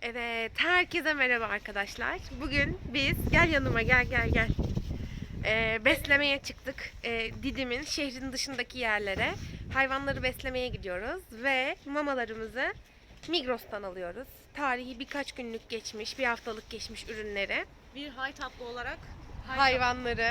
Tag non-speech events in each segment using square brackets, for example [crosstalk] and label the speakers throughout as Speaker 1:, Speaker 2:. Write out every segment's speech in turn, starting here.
Speaker 1: Evet, herkese merhaba arkadaşlar. Bugün biz, gel yanıma gel gel gel. Ee, beslemeye çıktık. Ee, Didim'in şehrin dışındaki yerlere. Hayvanları beslemeye gidiyoruz ve mamalarımızı Migros'tan alıyoruz. Tarihi birkaç günlük geçmiş, bir haftalık geçmiş ürünleri.
Speaker 2: Bir hay tatlı olarak hay
Speaker 1: Hayvanları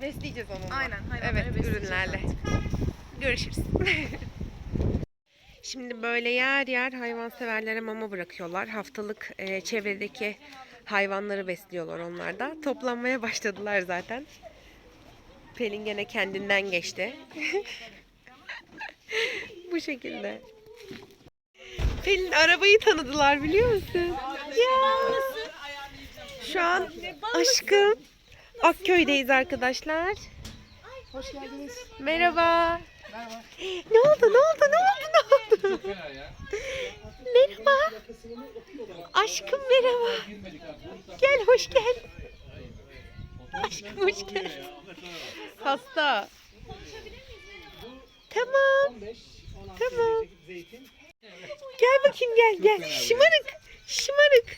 Speaker 1: besleyeceğiz onunla.
Speaker 2: Aynen, hayvanları
Speaker 1: Evet,
Speaker 2: besleyeceğiz
Speaker 1: ürünlerle. Görüşürüz. [laughs] Şimdi böyle yer yer hayvanseverlere mama bırakıyorlar. Haftalık e, çevredeki hayvanları besliyorlar onlar da. Toplanmaya başladılar zaten. Pelin gene kendinden geçti. [laughs] Bu şekilde. Pelin arabayı tanıdılar biliyor musun? Ya. Şu an aşkım Akköy'deyiz arkadaşlar.
Speaker 3: Hoş geldiniz.
Speaker 1: Merhaba. [gasps] Ne oldu? Ne oldu? Ne oldu? Ne oldu? Merhaba. Aşkım merhaba. Gel hoş gel. Aşkım hoş gel. Hasta. Tamam.
Speaker 3: 15, 16
Speaker 1: Tamam.
Speaker 3: zeytin.
Speaker 1: Gel bakayım gel gel. Şımarık. Şımarık.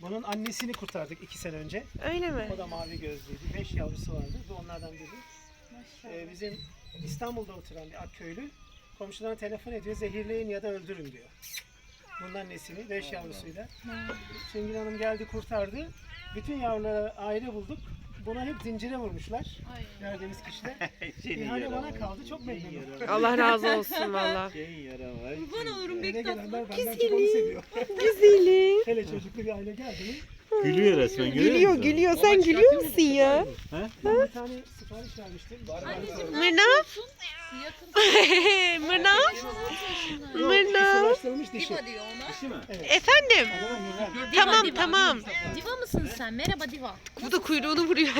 Speaker 3: Bunun annesini kurtardık iki sene önce.
Speaker 1: öyle mi?
Speaker 3: O da mavi gözlüydü. Beş yavrusu vardı. Bu onlardan biri. Ee, bizim İstanbul'da oturan bir Akköylü komşularına telefon ediyor. Zehirleyin ya da öldürün diyor. Bunun annesini beş yavrusuyla. Şengül Hanım geldi kurtardı. Bütün yavruları aile bulduk. Buna hep zincire vurmuşlar. Gördüğünüz kişiler. [laughs] İhale bana kaldı. Çok memnunum.
Speaker 1: Allah razı [laughs] olsun valla.
Speaker 2: Kurban olurum
Speaker 3: Eve
Speaker 2: Bektaş.
Speaker 3: gelenler benden çok onu seviyor.
Speaker 1: Güzelim.
Speaker 3: Hele çocuklu bir aile geldi mi?
Speaker 4: Gülüyor resmen görüyor
Speaker 1: Gülüyor
Speaker 4: musun?
Speaker 1: gülüyor. Sen gülüyor musun ya?
Speaker 3: Ben bir tane sipariş vermiştim.
Speaker 1: Mırnav. Mırnav. Mırnav.
Speaker 3: Sıvaştırılmış dişi.
Speaker 2: Diva diyor ona.
Speaker 1: Efendim. Tamam tamam.
Speaker 2: Diva mısın sen? Merhaba Diva.
Speaker 1: Bu da kuyruğunu vuruyor.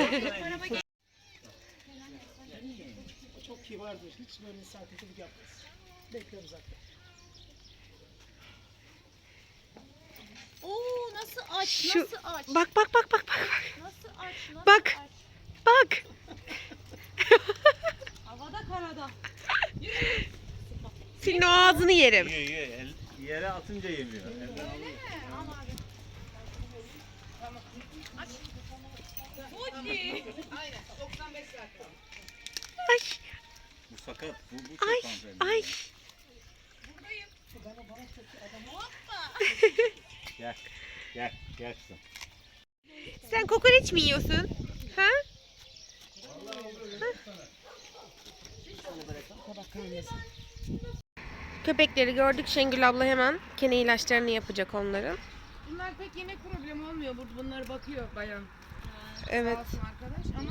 Speaker 3: Çok kibardır. Hiç böyle misafirlik yapmaz. Bekler uzakta.
Speaker 2: Oo nasıl aç?
Speaker 1: Şu-
Speaker 2: Nasıl aç?
Speaker 1: Bak bak bak bak bak.
Speaker 2: Nasıl aç? Nasıl
Speaker 1: Bak.
Speaker 2: aç?
Speaker 1: Bak. [laughs]
Speaker 2: Havada karada. [laughs]
Speaker 1: Senin o ağzını yerim.
Speaker 4: Yiyor yiyor. El- Yere atınca yemiyor. Elden alıyor.
Speaker 2: Fuji.
Speaker 1: Ay
Speaker 4: Bu sakat. Bu, bu çok
Speaker 1: ay
Speaker 4: hanımefendi.
Speaker 1: ay. [laughs]
Speaker 4: Gel. Gel. Gel kızım.
Speaker 1: Sen kokoreç mi yiyorsun? Ha? Köpekleri gördük. Şengül abla hemen kene ilaçlarını yapacak onların.
Speaker 5: Bunlar pek yemek problemi olmuyor. Burada bunları bakıyor bayan.
Speaker 1: Evet,
Speaker 5: Sağ olsun arkadaş ama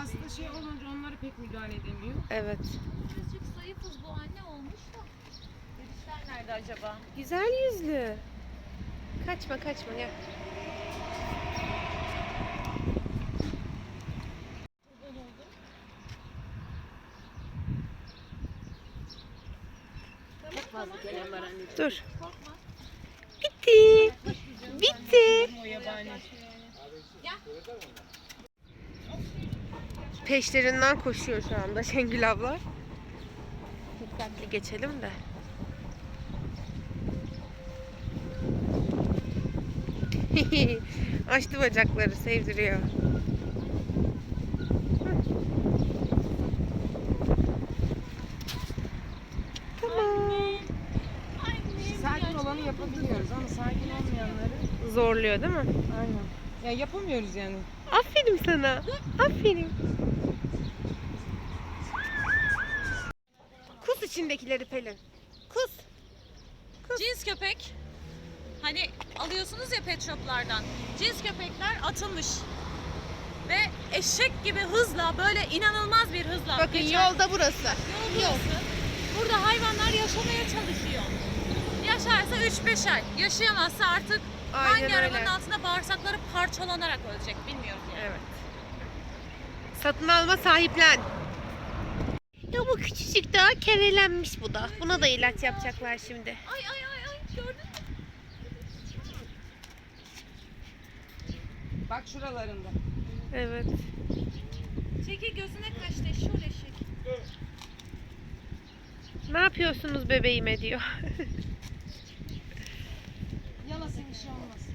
Speaker 5: hasta şey olunca onları pek müdahale edemiyor.
Speaker 1: evet.
Speaker 2: Birazcık zayıfız bu anne olmuş da. Virüsler nerede acaba?
Speaker 1: Güzel yüzlü. Kaçma kaçma gel. Dur. Bitti. Bitti. Peşlerinden koşuyor şu anda Şengül abla. Dikkatli geçelim de. [laughs] Açtı bacakları sevdiriyor. Tamam.
Speaker 5: Sakin olanı yapabiliyoruz ama sakin olmayanları
Speaker 1: Zorluyor değil mi?
Speaker 5: aynen. Ya yapamıyoruz yani.
Speaker 1: Aferin sana. Aferin. Kus içindekileri Pelin. Kus.
Speaker 2: Cins köpek. Hani alıyorsunuz ya pet shoplardan. Cins köpekler atılmış. Ve eşek gibi hızla böyle inanılmaz bir hızla.
Speaker 1: Bakın
Speaker 2: geçen-
Speaker 1: yolda burası.
Speaker 2: Yol burası. Burada hayvanlar yaşamaya çalışıyor. Yaşarsa 3-5 ay. Yaşayamazsa artık
Speaker 1: Aynen
Speaker 2: hangi
Speaker 1: öyle.
Speaker 2: arabanın altında bağırsakları parçalanarak ölecek bilmiyoruz yani.
Speaker 1: Evet. Satın alma sahiplen. Ya bu küçücük daha kerelenmiş bu da. Buna da ilaç yapacaklar şimdi.
Speaker 2: Ay ay ay ay gördün
Speaker 5: Bak şuralarında.
Speaker 1: Evet.
Speaker 2: Çekil gözüne kaçtı eşşoğlu eşek.
Speaker 1: Ne yapıyorsunuz bebeğime diyor. [laughs]
Speaker 5: Yalasın bir şey olmaz.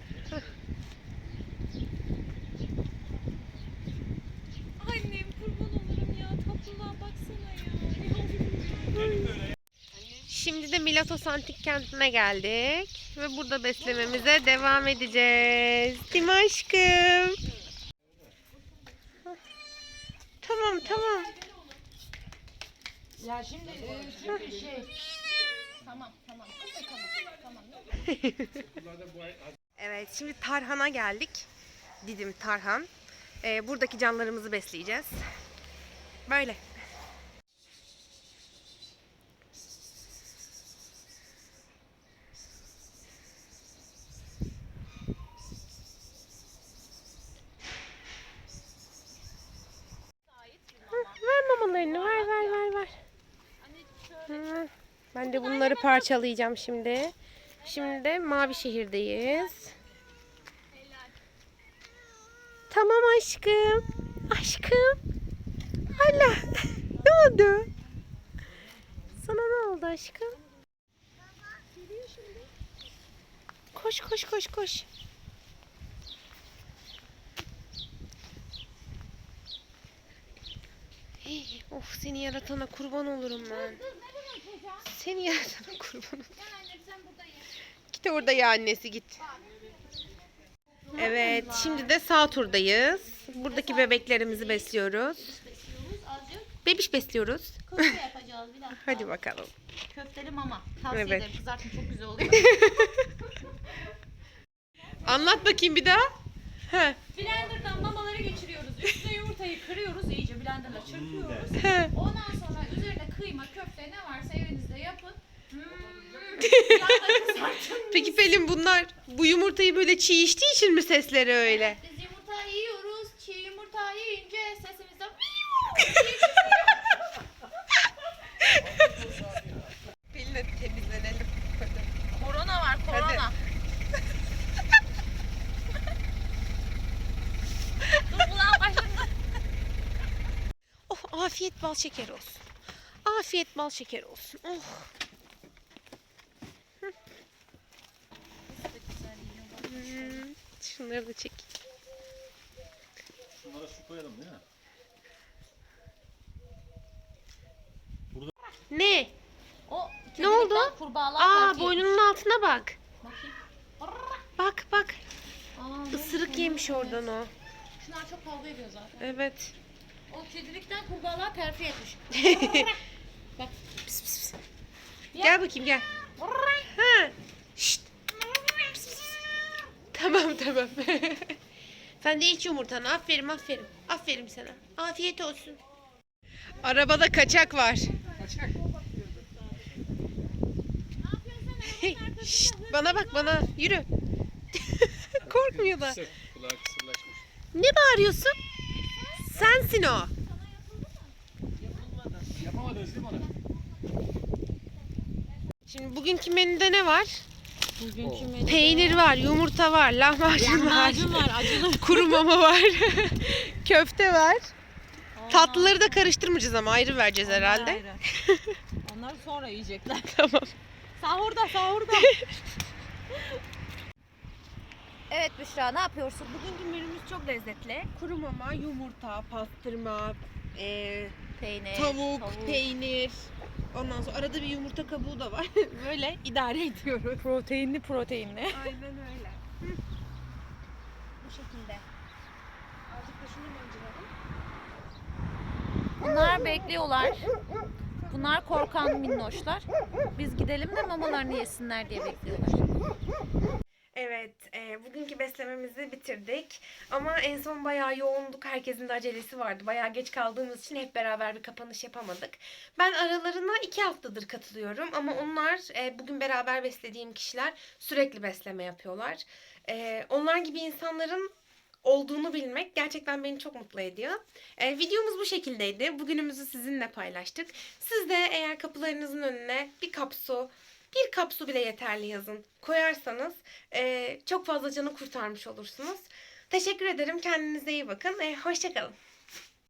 Speaker 2: Annem kurban olurum ya. Tatlılığa baksana ya.
Speaker 1: Şimdi de Milatos Antik Kenti'ne geldik. Ve burada beslememize devam edeceğiz. Değil mi aşkım? Tamam tamam.
Speaker 5: Ya şimdi e, şey. Tamam tamam. Tamam tamam.
Speaker 1: Evet şimdi Tarhan'a geldik. Didim Tarhan. Ee, buradaki canlarımızı besleyeceğiz. Böyle. De bunları parçalayacağım şimdi. Şimdi de Mavi Şehir'deyiz. Tamam aşkım. Aşkım. Allah. ne oldu? Sana ne oldu aşkım? Koş koş koş koş. Of seni yaratana kurban olurum ben. Seni yaratana kurban olurum. Git orada ya annesi git. Evet, şimdi de sağ turdayız. Buradaki bebeklerimizi besliyoruz. Bebiş besliyoruz.
Speaker 2: Köfte [laughs] yapacağız bir dakika.
Speaker 1: Hadi bakalım.
Speaker 2: Köfteli mama. Tavsiye
Speaker 1: Evet.
Speaker 2: ederim. Kızartın çok güzel oluyor. [laughs]
Speaker 1: Anlat bakayım bir daha.
Speaker 2: Blender'dan mamaları geçiriyoruz. Üstüne yumurtayı kırıyoruz. iyice blenderla çırpıyoruz.
Speaker 1: He. [laughs]
Speaker 2: Ondan sonra üzerine kıyma, köfte ne varsa evinizde yapın. Hmm. Kızartın. [laughs]
Speaker 1: Peki Pelin bunlar bu yumurtayı böyle çiğ içtiği için mi sesleri öyle?
Speaker 2: Biz yumurta yiyoruz. Çiğ yumurta yiyince sesimizde
Speaker 1: Pelin'e [laughs] afiyet bal şeker olsun. Afiyet bal şeker olsun. Oh. Hmm, Şunları da çek.
Speaker 4: Şunlara su koyalım değil mi?
Speaker 1: Ne?
Speaker 2: O
Speaker 1: Ne oldu?
Speaker 2: Kurbağalar
Speaker 1: Aa boynunun altına bak.
Speaker 2: Bakayım.
Speaker 1: Bak bak.
Speaker 2: Aa, ne
Speaker 1: yemiş oradan o.
Speaker 2: Şunlar çok kavga ediyor zaten.
Speaker 1: Evet.
Speaker 2: O kedilikten kurbağalar terfi etmiş. [laughs] Bak. Pis pis pis.
Speaker 1: Gel bakayım gel. Ha. Şşt. Tamam tamam. [laughs] Sen de iç yumurtanı. Aferin aferin. Aferin sana. Afiyet olsun. Arabada kaçak var. Şşt, bana bak bana. Yürü. [laughs] Korkmuyor da. Ne bağırıyorsun? Sensin o. Şimdi bugünkü menüde ne var?
Speaker 2: Bugünkü menü.
Speaker 1: Peynir var, yumurta var, lahmacun,
Speaker 2: Lahmacun var acılı.
Speaker 1: kuru mama var, [laughs] köfte var. Tatlıları da karıştırmayacağız ama ayrı vereceğiz herhalde.
Speaker 2: Ayrı. [laughs] Onlar sonra yiyecekler.
Speaker 1: Tamam.
Speaker 2: Sahurda sahurda. [laughs] evet Büşra ne yapıyorsun?
Speaker 1: Bugünkü menümüz çok lezzetli. Kuru mama, yumurta, pastırma, e,
Speaker 2: Peynir,
Speaker 1: tavuk, peynir. Ondan sonra arada bir yumurta kabuğu da var. [laughs] Böyle idare ediyoruz.
Speaker 2: Proteinli proteinli.
Speaker 1: Aynen öyle.
Speaker 2: Bu şekilde.
Speaker 1: Azıcık da şunu mancıralım.
Speaker 2: Bunlar bekliyorlar. Bunlar korkan minnoşlar. Biz gidelim de mamalarını yesinler diye bekliyorlar.
Speaker 1: Evet, e, bugünkü beslememizi bitirdik. Ama en son bayağı yoğunduk. Herkesin de acelesi vardı. Bayağı geç kaldığımız için hep beraber bir kapanış yapamadık. Ben aralarına iki haftadır katılıyorum. Ama onlar, e, bugün beraber beslediğim kişiler sürekli besleme yapıyorlar. E, onlar gibi insanların olduğunu bilmek gerçekten beni çok mutlu ediyor. E, videomuz bu şekildeydi. Bugünümüzü sizinle paylaştık. Siz de eğer kapılarınızın önüne bir kap su, bir kap su bile yeterli yazın koyarsanız e, çok fazla canı kurtarmış olursunuz. Teşekkür ederim. Kendinize iyi bakın. E, hoşçakalın.